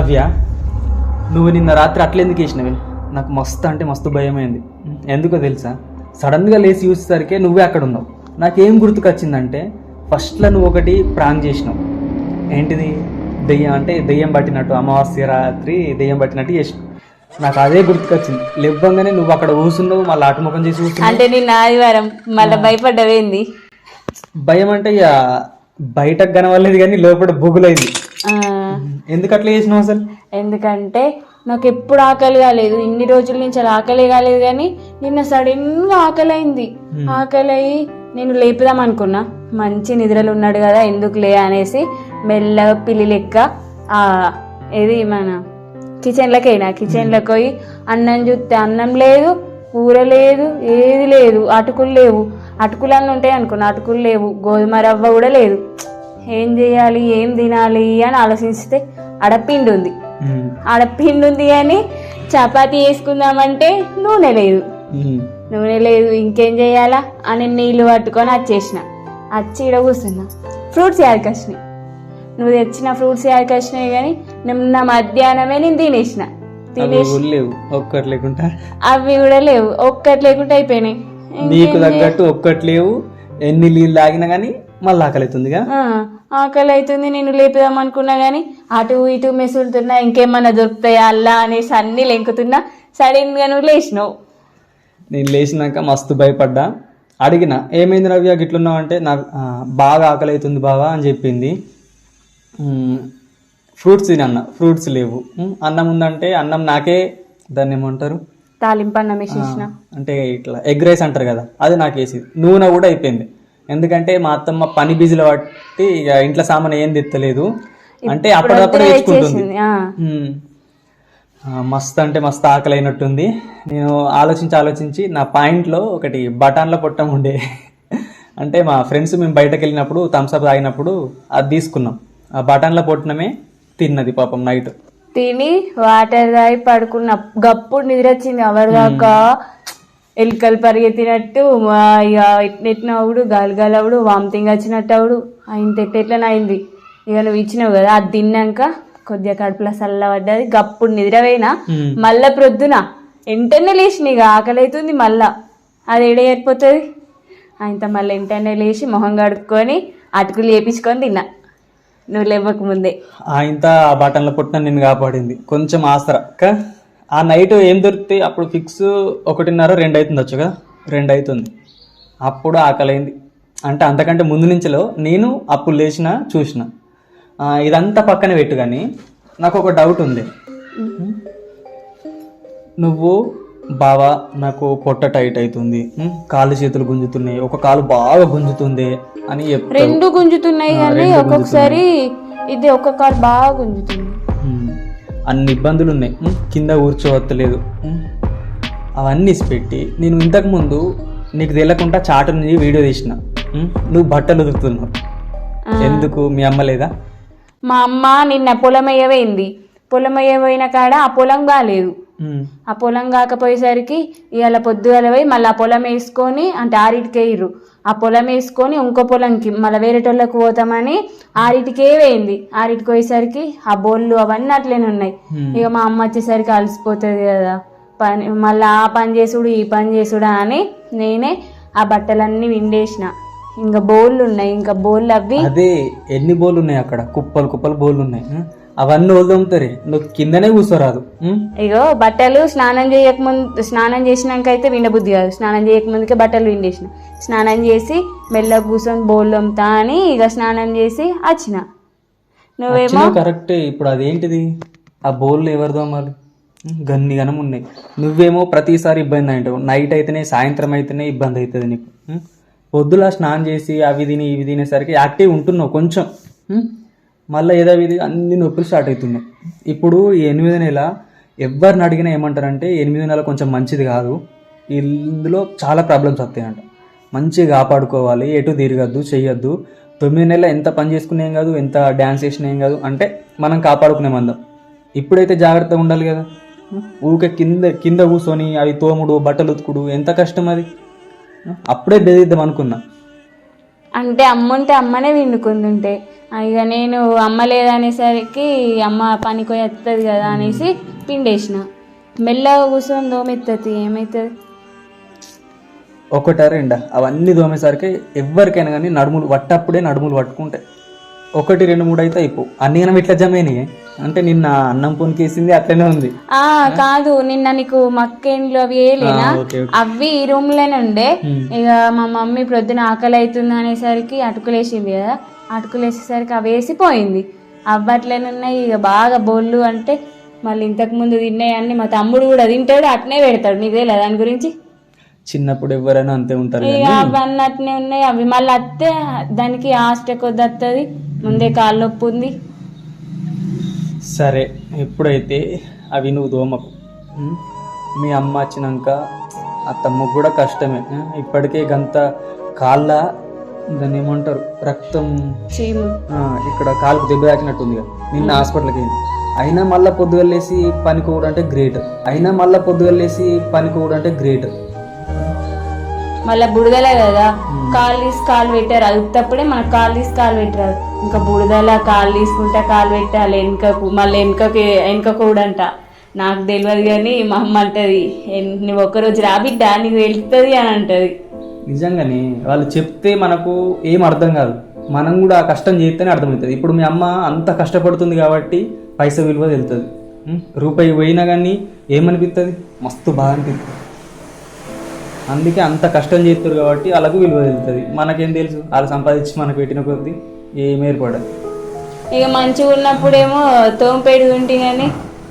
నవ్య నువ్వు నిన్న రాత్రి అట్లెందుకు వేసినవి నాకు మస్తు అంటే మస్తు భయమైంది. ఎందుకో తెలుసా? సడన్గా లేచి చూసేసరికి నువ్వే అక్కడ ఉన్నావు. నాకేం గుర్తుకొచ్చిందంటే ఫస్ట్లో నువ్వు ఒకటి ప్రాంక్ చేసినావు. ఏంటిది? దెయ్యం అంటే దెయ్యం పట్టినట్టు అమావాస్య రాత్రి దెయ్యం పట్టినట్టు చేసినావు. నాకు అదే గుర్తుకొచ్చింది. లేవ్వంగానే నువ్వు అక్కడ కూర్చున్నావు మళ్ళీ ఆటముఖం చేసి కూర్చున్నావు అంటే నిన్న ఆదివారం మళ్ళీ భయపడ్డవేంది? భయం అంటే ఇక బయటకు కనవలేదు కానీ లోపల బొగులైంది. ఎందుకు అట్లా చేసినావు అసలు? ఎందుకంటే నాకు ఎప్పుడు ఆకలి కాలేదు. ఇన్ని రోజుల నుంచి అలా ఆకలి కాలేదు కానీ నిన్న సడన్గా ఆకలి అయింది ఆకలి అయ్యి నేను లేపుదాం అనుకున్నా. మంచి నిద్రలు ఉన్నాడు కదా ఎందుకు లే అనేసి మెల్లగా పిల్లి లెక్క ఆ ఏది మన కిచెన్లోకి అయినా కిచెన్లోకి పోయి అన్నం చూస్తే అన్నం లేదు కూర లేదు ఏది లేదు అటుకులు లేవు. అటుకులన్నీ ఉంటాయి అనుకున్నా అటుకులు లేవు. గోధుమ రవ్వ కూడా లేదు. ఏం చేయాలి ఏం తినాలి అని ఆలోచిస్తే ఆడ పిండి ఉంది. ఉమ్. ఆడ పిండి ఉంది కానీ చపాతీ వేసుకుందామంటే నూనె లేదు. నూనె లేదు ఇంకేం చేయాలా అని నీళ్ళు పట్టుకొని వచ్చేసిన వచ్చి ఈడ కూర్చున్నా. ఫ్రూట్స్ యాదకొచ్చినాయి నువ్వు తెచ్చిన ఫ్రూట్స్ యాదకొచ్చినాయి కానీ నిన్న మధ్యాహ్నమే నేను తినేసిన. లేవు. ఒక్కటి లేకుండా. అవి కూడా లేవు. ఒక్కటి లేకుండా అయిపోయినాయి. నీకు తగ్గట్టు ఒక్కటి లేవు. ఎన్ని నీళ్ళు తాగినా కానీ మళ్ళీ ఆకలి అవుతుందిగా ఆకలి అవుతుంది నేను లేపుదాం అనుకున్నా కానీ అటు ఇటు మెసులుతున్నా ఇంకేమన్నా దొరుకుతాయా అల్లా అనేసి అన్ని లెంకుతున్నా. సడన్గా నువ్వు లేచినావు. నేను లేచినాక మస్తు భయపడ్డా. అడిగిన ఏమైంది రవి గిట్లున్నావు అంటే నాకు బాగా ఆకలి అవుతుంది బావా అని చెప్పింది. ఫ్రూట్స్ తినన్న ఫ్రూట్స్ లేవు. అన్నం ఉందంటే అన్నం నాకే దాన్ని ఏమంటారు? తాలింపు అన్నం అంటే ఇట్లా ఎగ్ రైస్ అంటారు కదా అది నాకు వేసింది. నూనె కూడా అయిపోయింది. ఎందుకంటే మా అత్తమ్మ పని బిజీలో బట్టి ఇక ఇంట్లో సామాన్ ఏం తెత్తలేదు. అంటే అప్పటికప్పుడు తెచ్చుకుంటుంది మస్తు అంటే మస్తు ఆకలి అయినట్టుంది నేను ఆలోచించి ఆలోచించి నా పాయింట్లో ఒకటి బఠాన్ల పొట్టం ఉండే. అంటే మా ఫ్రెండ్స్ మేము బయటకు వెళ్ళినప్పుడు థమ్స్అప్ తాగినప్పుడు అది తీసుకున్నాం. ఆ బఠాన్ల పొట్టనమే తిన్నది పాపం నైట్. తిని వాటర్ తాగి పడుకున్న. గప్పుడు నిద్ర వచ్చింది ఎవరిదాకా ఎలుకలు పరిగెత్తినట్టు ఇక నెట్టినవుడు గాలిగాలవుడు వామిటింగ్ వచ్చినట్టు అవుడు ఆయన ఎట్లెట్లనే అయింది. ఇక నువ్వు ఇచ్చినావు కదా అది తిన్నాక కొద్దిగా కడుపులో చల్లబడ్డది గప్పుడు నిద్రపోయినా. మళ్ళా ప్రొద్దున వెంటనే లేచి ఇక ఆకలి అవుతుంది మళ్ళా. అది ఎడ ఏరిపోతుంది ఆయనతో మళ్ళీ వెంటనే లేచి మొహం కడుక్కొని అటుకులు వేపించుకొని తిన్నా. నువ్వు లేవక ముందే. ఇంత ఆ బటన్ల పుట్టిన నిన్ను కాపాడింది. కొంచెం ఆసరా ఆ నైట్ ఏం దొరుకుతాయి అప్పుడు ఫిక్స్ ఒకటిన్నర రెండు అవుతుంది వచ్చు కదా రెండు అవుతుంది. అప్పుడు ఆకలైంది. అంటే అంతకంటే ముందు నుంచిలో నేను అప్పుడు లేచిన చూసిన. ఇదంతా పక్కన పెట్టు కానీ నాకు ఒక డౌట్ ఉంది. నువ్వు బావా నాకు పొట్ట టైట్ అవుతుంది. కాళ్ళు చేతులు గుంజుతున్నాయి. ఒక కాలు బాగా గుంజుతుంది అని రెండు గుంజుతున్నాయి కానీ ఒక్కొక్కసారి ఇది ఒక్క కార్ బాగా గుంజుతుంది. అన్ని ఇబ్బందులు ఉన్నాయి. కింద కూర్చోవత్తలేదు ఉమ్. అవన్నీ పెట్టి నేను ఇంతకుముందు నీకు తెలియకుండా చాటు నుంచి వీడియో తీసిన. నువ్వు బట్టలు ఉతుకుతున్నావు. ఎందుకు? మీ అమ్మ లేదా? మా అమ్మ నిన్న పొలం పొలం అయ్యపోయిన కాడ ఆ పొలం కాలేదు. ఆ పొలం కాకపోయేసరికి ఇవాళ పొద్దుగల పోయి మళ్ళీ ఆ పొలం వేసుకొని అంటే ఆరిటికే ఇర్రు. ఆ పొలం వేసుకొని ఇంకో పొలంకి మళ్ళీ వేరేటోళ్ళకి పోతామని ఆరిటికే వేయింది ఆరిటికి పోయేసరికి ఆ బోళ్ళు అవన్నీ అట్లనే ఉన్నాయి. ఇక మా అమ్మ వచ్చేసరికి అలసిపోతుంది కదా. పని మళ్ళీ ఆ పని చేసుడు ఈ పని చేసుడా అని నేనే ఆ బట్టలన్నీ విండేసిన. ఇంకా బోళ్ళు ఉన్నాయి. ఇంకా బోళ్ళు అవి అదే ఎన్ని బోళ్ళు ఉన్నాయి అక్కడ? కుప్పలు కుప్పలు బోళ్ళు ఉన్నాయి. అవన్నీ వదులుతారే నువ్వు కిందనే కూర్చోరాదు. ఇగో బట్టలు స్నానం చేయకముందు స్నానం చేసినాక అయితే విండబుద్ధి కాదు. స్నానం చేయకముందుకే బట్టలు విండేసిన. స్నానం చేసి మెల్లగా కూర్చొని బోళ్ళు తోముతా అని ఇక స్నానం చేసి వచ్చిన నువ్వేమో కరెక్టే. ఇప్పుడు అదేంటిది? ఆ బోళ్ళు ఎవరు దోమాలి గన్ని గనం ఉన్నాయి. నువ్వేమో ప్రతిసారి ఇబ్బంది అంటావు. నైట్ అయితేనే సాయంత్రం అయితేనే ఇబ్బంది అవుతుంది నీకు. పొద్దుల స్నానం చేసి అవి తిని ఇవి తినేసరికి యాక్టివ్ ఉంటున్నావు కొంచెం. మళ్ళీ ఏదో ఇది అన్ని నొప్పులు స్టార్ట్ అవుతున్నాయి. ఇప్పుడు ఈ ఎనిమిది నెల ఎవరిని అడిగినా ఏమంటారంటే ఎనిమిది నెల కొంచెం మంచిది కాదు. ఇందులో చాలా ప్రాబ్లమ్స్ వస్తాయంట. మంచిగా కాపాడుకోవాలి ఎటు తిరగద్దు చేయొద్దు తొమ్మిది నెలలు ఎంత పని చేసుకునేం ఏం కాదు ఎంత డ్యాన్స్ చేసినా ఏం కాదు. అంటే మనం కాపాడుకునే మందం. ఇప్పుడైతే జాగ్రత్తగా ఉండాలి కదా. ఊకే కింద కింద కూర్చొని అవి తోముడు బట్టలు ఉతుకుడు ఎంత కష్టం అది. అప్పుడే బెదిరిద్దాం అనుకున్నా. అంటే అమ్మ ఉంటే అమ్మనే ఉంటే ఇక నేను అమ్మ లేదనేసరికి అమ్మ పనికి పోయి వస్తుంది కదా అనేసి పిండేసిన. మెల్లగా కూర్చొని దోమెత్తది. ఏమవుతుంది ఒకట రెండా? అవన్నీ దోమేసరికి ఎవరికైనా కానీ నడుములు పట్టప్పుడే నడుములు పట్టుకుంటాయి ఒకటి రెండు మూడు అయితే అయిపో. అన్ని మనం ఇట్లా జమైనాయి అంటే నిన్న అన్నం పొనికేసింది అట్లనే ఉంది. ఆ కాదు నిన్న నీకు మక్కేండ్లు అవి ఓకే. అవి ఈ రూమ్లోనే ఉండే. ఇక మా మమ్మీ ప్రొద్దున ఆకలి అవుతుంది అనేసరికి అటుకులేసింది కదా. అటుకులేసేసరికి అవి వేసిపోయింది అవి అట్లనే ఉన్నాయి ఇక బాగా బొల్లు అంటే మళ్ళీ ఇంతకు ముందు తిన్నాయి అన్ని మా తమ్ముడు కూడా తింటాడు అట్నే పెడతాడు. నీకు తెలియదా దాని గురించి? చిన్నప్పుడు ఎవరైనా అంతే ఉంటారు అవి అట్నే ఉన్నాయి. అవి మళ్ళీ అత్తే దానికి హాస్టల్ కొద్ది వస్తుంది ముందే కాళ్ళు నొప్పి ఉంది. సరే ఎప్పుడైతే అవి నువ్వు దోమకు? మీ అమ్మ వచ్చినాక అత్తమ్మకు కూడా కష్టమే? ఇప్పటికే గంత కాళ్ళ దాన్ని ఏమంటారు రక్తం ఇక్కడ కాలుకు దెబ్బ తాకినట్టుంది కదా. నిన్న హాస్పిటల్కి అయినా మళ్ళీ పొద్దుగలేసి పని కూడా అంటే గ్రేట్. అయినా మళ్ళీ పొద్దుగలేసి పని కూడా అంటే గ్రేట్. మళ్ళీ బుడదలే కదా. కాలు తీసి కాలు పెట్టారు. అది ఉత్తప్పుడే మనకు కాలు తీసి కాలు పెట్టారు. ఇంకా బుడదల కాలు తీసుకుంటే కాలు పెట్టాలి. వెనుకకు మళ్ళీ వెనుకకి వెనుక కూడా అంట నాకు తెలియదు కానీ మా అమ్మ అంటది "ఎన్- నువ్వు ఒక్కరోజు రాబిడ్డా నీకు వెళ్తుంది అని అంటది. నిజంగానే వాళ్ళు చెప్తే మనకు ఏం అర్థం కాదు. మనం కూడా ఆ కష్టం చేస్తేనే అర్థమవుతుంది. ఇప్పుడు మీ అమ్మ అంత కష్టపడుతుంది కాబట్టి పైస విలువ తెలుతుంది. రూపాయి పోయినా కానీ ఏమనిపిస్తుంది మస్తు బాగా అనిపిస్తుంది అందుకే అంత కష్టం చేస్తారు కాబట్టి వాళ్ళకు విలువ తెలుస్తుంది మనకేం తెలుసు? వాళ్ళు సంపాదించి మనకు పెట్టిన కొద్దీ ఏం ఏర్పడదు ఇక మంచిగా ఉన్నప్పుడేమో తోంపేడు ఉంటే కానీ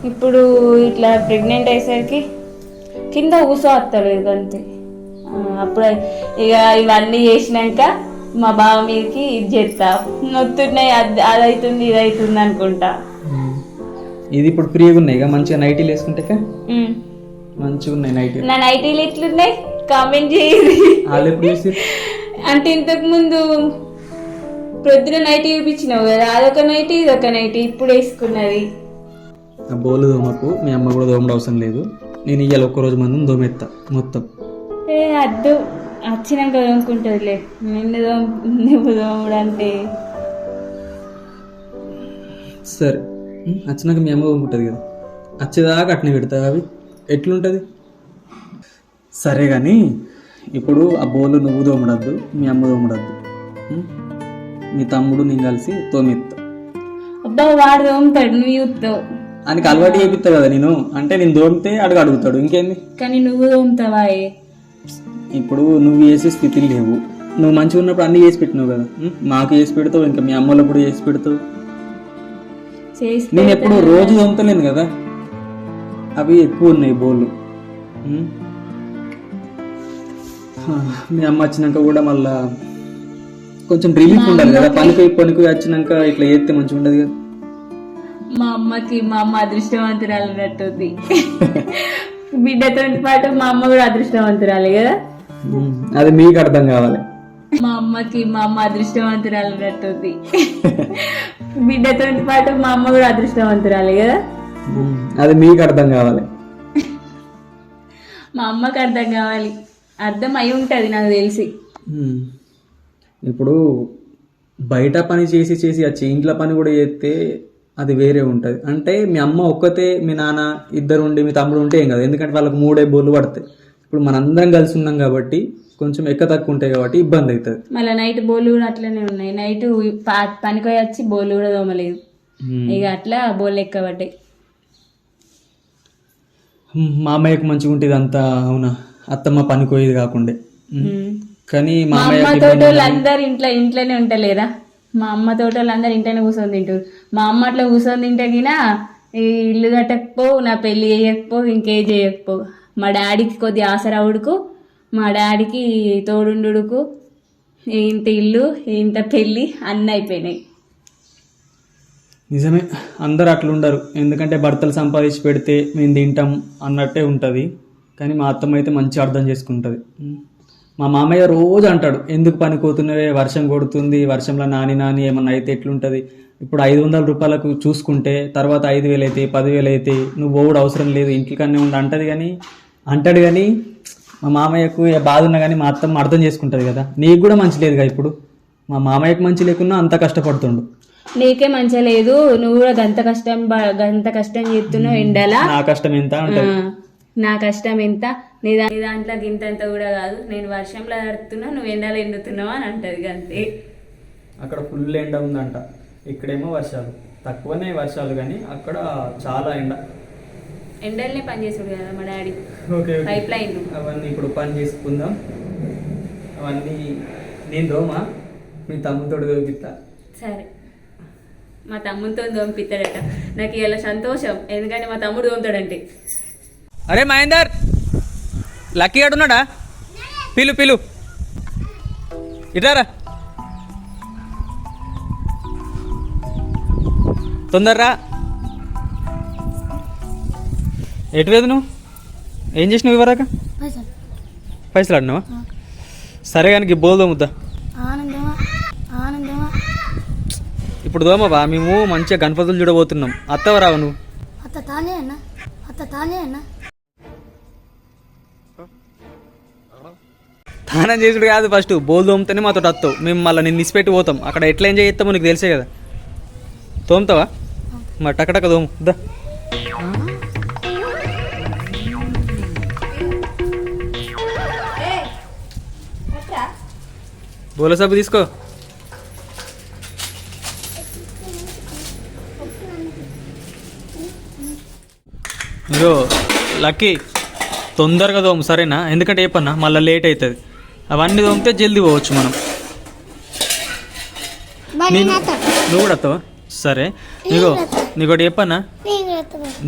ఇప్పుడు ఇట్లా ప్రెగ్నెంట్ అయ్యేసరికి కింద ఊసో వస్తలేదు అంతే. అప్పుడు ఇక ఇవన్నీ చేసినాక మా బావ మీదకి ఇది చేస్తా. నొత్తున్నాయి అది అది అవుతుంది ఇది అవుతుంది అనుకుంటా ఇది ఇప్పుడు ఫ్రీగా ఉన్నాయి ఇక? మంచిగా నైటీలు వేసుకుంటే. మంచిగా ఉన్నాయి నైటీ నా నైటీలు ఎట్లున్నాయి? కామెంట్ చేయండి. చూసి అంటే ఇంతకు ముందు ప్రొద్దున నైటీ చూపించినావు కదా అదొక నైటీ ఇదొక నైటీ ఇప్పుడు వేసుకున్నది. ఆ బోలు దోమకు మీ అమ్మ కూడా దోమడు అవసరం లేదు. నేను ఇవాళ ఒక్కరోజు మందం దోమెత్తా మొత్తం. ఏ అద్దు వచ్చినాక దోముకుంటుందిలే. నిన్ను దోమ నువ్వు దోముడు అంటే సరే ఉం, వచ్చినాక మీ అమ్మ దోముకుంటుంది కదా. వచ్చేదాకా అట్నే పెడతా అవి ఎట్లుంటుంది? సరే కానీ ఇప్పుడు ఆ బోలు నువ్వు దోమడద్దు మీ అమ్మ దోమడద్దు. ఉం? మీ తమ్ముడు నేను కలిసి తోమెత్తా. అబ్బా వాడు దోముతాడు నువ్వు చూస్తావు. ఆయనకి అలవాటు చేపిస్తా కదా నేను. అంటే నేను దోమితే అడుగు అడుగుతాడు ఇంకేంది? కానీ నువ్వు దోముతావా ఏ? ఇప్పుడు నువ్వు చేసే స్థితిలు లేవు. నువ్వు మంచిగా ఉన్నప్పుడు అన్నీ చేసి పెట్టినావు కదా? మాకు చేసి పెడతావు ఇంకా మీ అమ్మలో కూడా చేసి పెడతావు. నేను ఎప్పుడు రోజు దొంగతలేను కదా. అవి ఎక్కువ ఉన్నాయి బోళ్ళు. మీ అమ్మ వచ్చినాక కూడా మళ్ళా కొంచెం రిలీఫ్ ఉండాలి కదా. పనికి పనికి వచ్చినాక ఇట్లా చేస్తే మంచిగా ఉండదు కదా. మా అమ్మకి మా అమ్మ అదృష్టవంతురాలు అన్నట్టుంది బిడ్డతో పాటు మా అమ్మ కూడా అదృష్టవంతురాలు కదా. అది మీకు అర్థం కావాలి. మా అమ్మకి మా అమ్మ అదృష్టవంతురాలు అన్నట్టుంది బిడ్డతో పాటు మా అమ్మ కూడా అదృష్టవంతురాలు కదా. అది మీకు అర్థం కావాలి. మా అమ్మకి అర్థం కావాలి. అర్థం అయి ఉంటుంది నాకు తెలిసి. ఇప్పుడు బయట పని చేసి చేసి వచ్చి ఇంట్లో పని కూడా చేస్తే అది వేరే ఉంటుంది. అంటే మీ అమ్మ ఒక్కతే మీ నాన్న ఇద్దరు ఉండి మీ తమ్ముడు ఉంటే ఏం కాదు. ఎందుకంటే వాళ్ళకి మూడే బోర్లు పడతాయి. ఇప్పుడు మనందరం కలిసి ఉన్నాం కాబట్టి కొంచెం ఎక్క తక్కువ ఉంటాయి కాబట్టి ఇబ్బంది అవుతుంది. మళ్ళీ నైట్ బోలు కూడా అట్లనే ఉన్నాయి. నైట్ పనికొయి వచ్చి బోలు కూడా దోమలేదు ఇక అట్లా బోలు ఎక్కబడ్డాయి మామయ్యకు మంచిగా ఉంటుంది అంతా అవునా? అత్తమ్మ పనికోయేది కాకుండే. కానీ మా అమ్మ తోటోళ్ళు అందరు ఇంట్లో ఇంట్లోనే ఉంటలేరా మా అమ్మ తోటోళ్ళు అందరు ఇంట్లోనే కూర్చొని తింటారు మా అమ్మ అట్లా కూర్చొని తింటే గినా ఈ ఇల్లు కట్టకపోవు నా పెళ్ళి చేయకపోవు ఇంకేం చేయకపోవు మా డాడీకి కొద్ది ఆసరావుడుకు మా డాడీకి తోడుండుకు ఇంత ఇల్లు ఇంత పెళ్ళి అన్నీ అయిపోయినాయి. నిజమే అందరు అట్లా ఉండరు. ఎందుకంటే భర్తలు సంపాదించి పెడితే మేము తింటాం అన్నట్టే ఉంటుంది. కానీ మా అత్తమ్మ అయితే మంచి అర్థం చేసుకుంటుంది. మా మామయ్య రోజు అంటాడు ఎందుకు పని పోతున్నవే వర్షం కొడుతుంది వర్షంలో నాని నాని ఏమన్నా అయితే ఎట్లుంటుంది? ఇప్పుడు ఐదు వందల రూపాయలకు చూసుకుంటే తర్వాత ఐదు వేలు అయితే పదివేలు అయితే నువ్వు పోవుడు అవసరం లేదు ఇంటికనే ఉండి అంటది కానీ అంటాడు కానీ మా మామయ్యకు ఏ బాధ ఉన్నా కానీ మా అత్తమ్మ అర్థం చేసుకుంటుంది కదా. నీకు కూడా మంచి లేదుగా ఇప్పుడు? మా మామయ్యకు మంచి లేకున్నా అంత కష్టపడుతుండు. నీకే మంచిగా లేదు నువ్వు కూడా గంత కష్టం గంత కష్టం చేస్తున్నావు ఎండలా. నా కష్టం ఎంత? నా కష్టం ఎంత? నీ దా- నీ దాంట్లో గింతంత కూడా కాదు. నేను వర్షంలో నడుతున్నా నువ్వు ఎండలో ఎండుతున్నావు అని అంటది అంతే అక్కడ ఫుల్ ఎండ ఉందంట. ఇక్కడేమో వర్షాలు. తక్కువనే వర్షాలు కానీ అక్కడ చాలా ఎండ. ఎండల్నే పని చేసుడు కదా మా డాడీ. ఓకే పైప్ లైన్ అవన్నీ ఇప్పుడు పని చేసుకుందాం. అవన్నీ నేను దోమా? మీ తమ్ముతోడు దొరికిస్తా సరే. మా తమ్ముతో దోంపిస్తాడట నాకు ఇలా సంతోషం. ఎందుకంటే మా తమ్ముడు దోముతాడంటే. అరే మహేందర్ లక్కీ ఉన్నాడా? పిలు పిలు. ఇటారా తొందర్రా. ఎటు లేదు నువ్వు? ఏం చేసినావు ఇవరాక పైసలు. ఆడినావా? సరే కానీ బోల్ దోముద్దా. ఆనందమా? ఆనందమా? ఇప్పుడు దోమవా మేము మంచిగా గణపతులు చూడబోతున్నాం. అత్తవా రావు నువ్వు. అత్త తానే అన్న. అత్త తానే అన్న. తానం చేసుడు కాదు ఫస్ట్. బోల్ తోమితేనే మాతో వస్తావు మేము మళ్ళీ నిన్ను నిసిపెట్టి పోతాం. అక్కడ ఎట్లా ఎంజాయ్ చేస్తామో నీకు తెలిసే కదా. తోముతావా? మరి టకటక తోము. దా. బోల సబ్బు తీసుకో. ఇగో లక్కీ తొందరగా తోము సరేనా? ఎందుకంటే ఏ పన్నా మళ్ళీ లేట్ అవుతుంది. అవన్నీ తోమితే జల్దీ పోవచ్చు మనం. నేను నువ్వు కూడా వస్తావా సరే. నీకో నీకోటి చెప్పన్నా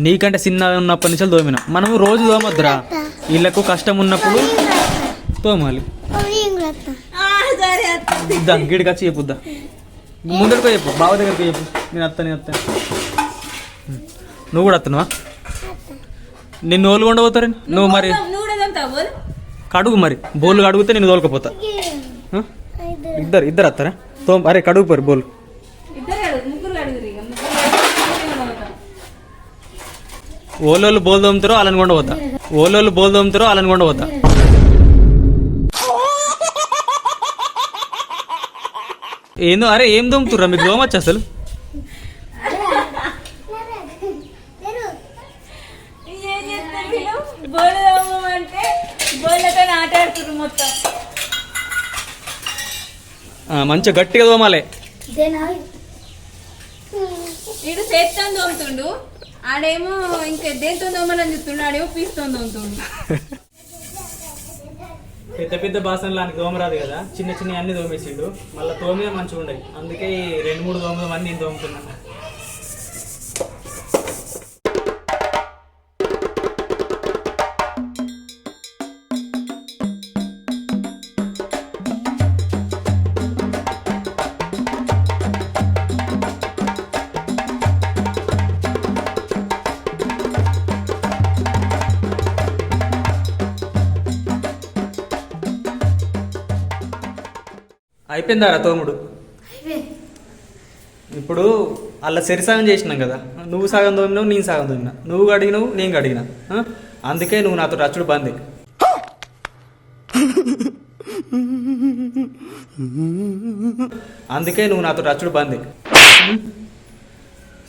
నీకంటే చిన్న ఉన్నప్పటి నుంచి తోమిన. మనము రోజు తోమొద్దురా. వీళ్ళకు కష్టం ఉన్నప్పుడు తోమాలి. దా గిడికి వచ్చి చెప్పుద్దా. ముందడికో చెప్పు బావ దగ్గరికి చెప్పు. నేను వస్తా నేను వస్తాను నువ్వు కూడా వస్తున్నావా నిన్ను ఓళ్ళు ఉండబోతారు నువ్వు మరి నువ్వు కూడా దోముతావు కడుగు మరి. బోళ్ళు కడుగుతే నేను తోలుకపోతా? ఇద్దరు ఇద్దరు వస్తారా తో అరే కడుగు పరి బోల్ ఓలోళ్ళు బోల్ తోముతారో అలాని కొండ పోతా. ఓలోళ్ళు బోల్ తోముతారో అలాని కొండ పోతా. ఏందో అరే ఏం దోముతుర్రా మీకు దోమచ్చు అసలు ఏం చేస్తారు వీళ్ళు బోర్డు తోమమంటే బోర్లతో ఆటాడుతున్నారు మొత్తం ఆ, మంచిగా గట్టిగా వీడు చేత్తో తోముతుండు ఆడేమో ఇంకా దేంతో ఆడేమో పీస్తో తోముతుండు పెద్ద పెద్ద బాసనలు ఆయనకి దోమ రాదు కదా. చిన్న చిన్న అన్ని దోమేసిండు. మళ్ళీ తోమే మంచిగా ఉండయి అందుకే ఈ రెండు మూడు దోమలు అన్ని నేను దోముతున్నా. అయిపోయిందారా తోముడు. ఇప్పుడు అలా సరిసగం చేసినాం కదా నువ్వు సగం తోమినావు నేను సగం తోమినా. నువ్వు అడిగినావు నేను అడిగినా? అందుకే నువ్వు నాతో రచ్చుడు బంది అందుకే నువ్వు నాతో రచ్చుడు బంది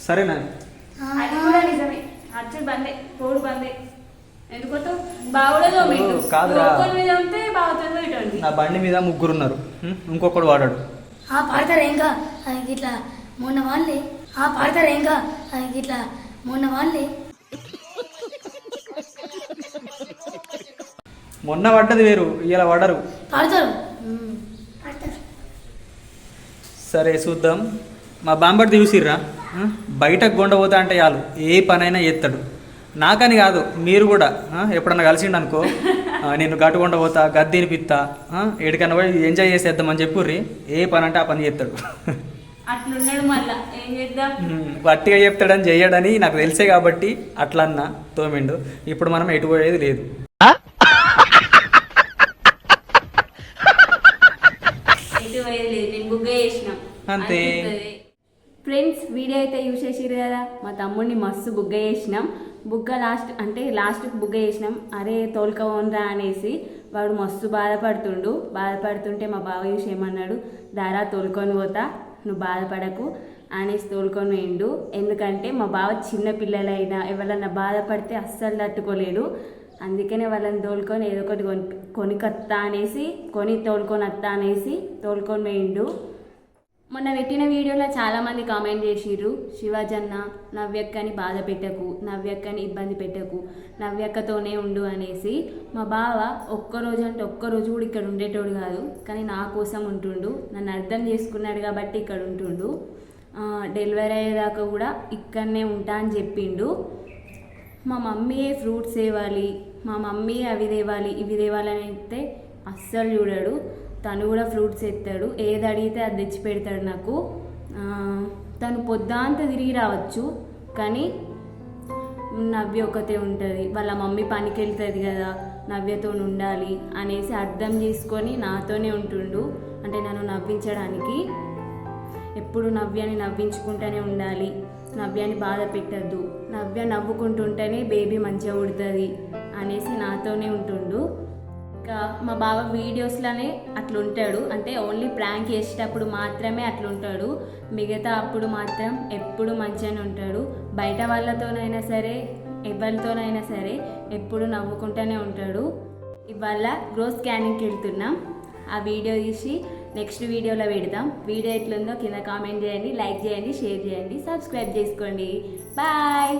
సరేనా? అది కూడా నిజమే. అచ్చుడు బందే పోడు బందే కాదురా. నా బండి మీద ముగ్గురు ఉన్నారు? ఇంకొకడు వాడాడు. ఆ పాడతారు అది ఇట్లా మొన్న వాళ్ళే. ఆ పాడతారు అది ఇట్లా మొన్న వాళ్ళే. మొన్న పడ్డది వేరు ఇలా పడరు పాడతారు. సరే చూద్దాం. మా బాంబర్ది చూసిర్రా? బయటకు గుండ పోతా అంటే చాలు. ఏ పనైనా ఎత్తాడు నాకని కాదు మీరు కూడా? ఎప్పుడన్నా కలిసిండు అనుకో నేను గట్టుకొండ పోతా గద్దె తినిపిస్తా ఎడికన్నా పోయి ఎంజాయ్ చేసేద్దామని చెప్పుర్రి. ఏ పని అంటే ఆ పని చేస్తాడు. వట్టిగా చెప్తాడని చెయ్యడని నాకు తెలిసే కాబట్టి అట్లా అన్న తోమిండు. ఇప్పుడు మనం ఎటు పోయేది లేదు. అంతే. ఫ్రెండ్స్ వీడియో అయితే యూజ్ చేసిరు కదా? మా తమ్ముడిని మస్తు బుగ్గ చేసినాం. బుగ్గ లాస్ట్ అంటే లాస్ట్కి బుగ్గ చేసినాం అరే తోలుకోనరా అనేసి వాడు మస్తు బాధపడుతుండు. బాధపడుతుంటే మా బావ చూసి ఏమన్నాడు? దారా తోలుకొని పోతా నువ్వు బాధపడకు అనేసి తోలుకొని వేయండు ఎందుకంటే మా బావ చిన్న పిల్లలైనా ఎవరన్నా బాధపడితే అస్సలు తట్టుకోలేడు. అందుకనే వాళ్ళని తోలుకొని ఏదో ఒకటి కొని కొనికత్తా అనేసి కొని తోలుకొని వత్తా అనేసి తోలుకొని వేయండు మొన్న పెట్టిన వీడియోలో చాలామంది కామెంట్ చేసిర్రు శివజన్న నవ్యక్కని బాధ పెట్టకు నవ్యక్కని ఇబ్బంది పెట్టకు నవ్యక్కతోనే ఉండు అనేసి మా బావ ఒక్కరోజు అంటే ఒక్కరోజు కూడా ఇక్కడ ఉండేటోడు కాదు కానీ నా కోసం ఉంటుండు నన్ను అర్థం చేసుకున్నాడు కాబట్టి ఇక్కడ ఉంటుండు. డెలివరీ అయ్యేదాకా కూడా ఇక్కడనే ఉంటా అని చెప్పిండు. మా మమ్మీయే ఫ్రూట్స్ తేవాలి మా మమ్మీ అవి తేవాలి ఇవి తేవాలని అయితే అస్సలు చూడడు. తను కూడా ఫ్రూట్స్ ఎత్తాడు. ఏది అడిగితే అది తెచ్చి పెడతాడు నాకు. తను పొద్దాంత తిరిగి రావచ్చు కానీ నవ్య ఒకతే ఉంటుంది. వాళ్ళ మమ్మీ పనికి వెళ్తుంది కదా నవ్యతో ఉండాలి అనేసి అర్థం చేసుకొని నాతోనే ఉంటుండు. అంటే నన్ను నవ్వించడానికి. ఎప్పుడు నవ్యాన్ని నవ్వించుకుంటూనే ఉండాలి. నవ్యాన్ని బాధ పెట్టద్దు. నవ్య నవ్వుకుంటుంటేనే బేబీ మంచిగా ఉడుతుంది అనేసి నాతోనే ఉంటుండు. ఇంకా మా బావ వీడియోస్లోనే అట్లుంటాడు. అంటే ఓన్లీ ప్రాంక్ చేసేటప్పుడు మాత్రమే అట్లుంటాడు. మిగతా అప్పుడు మాత్రం ఎప్పుడు మంచిగానే ఉంటాడు. బయట వాళ్ళతోనైనా సరే ఎవరితోనైనా సరే ఎప్పుడు నవ్వుకుంటూనే ఉంటాడు. ఇవాళ గ్రో స్కానింగ్కి వెళ్తున్నాం. ఆ వీడియో తీసి నెక్స్ట్ వీడియోలో పెడతాం వీడియో ఎట్లుందో కింద కామెంట్ చేయండి లైక్ చేయండి షేర్ చేయండి సబ్స్క్రైబ్ చేసుకోండి. బాయ్!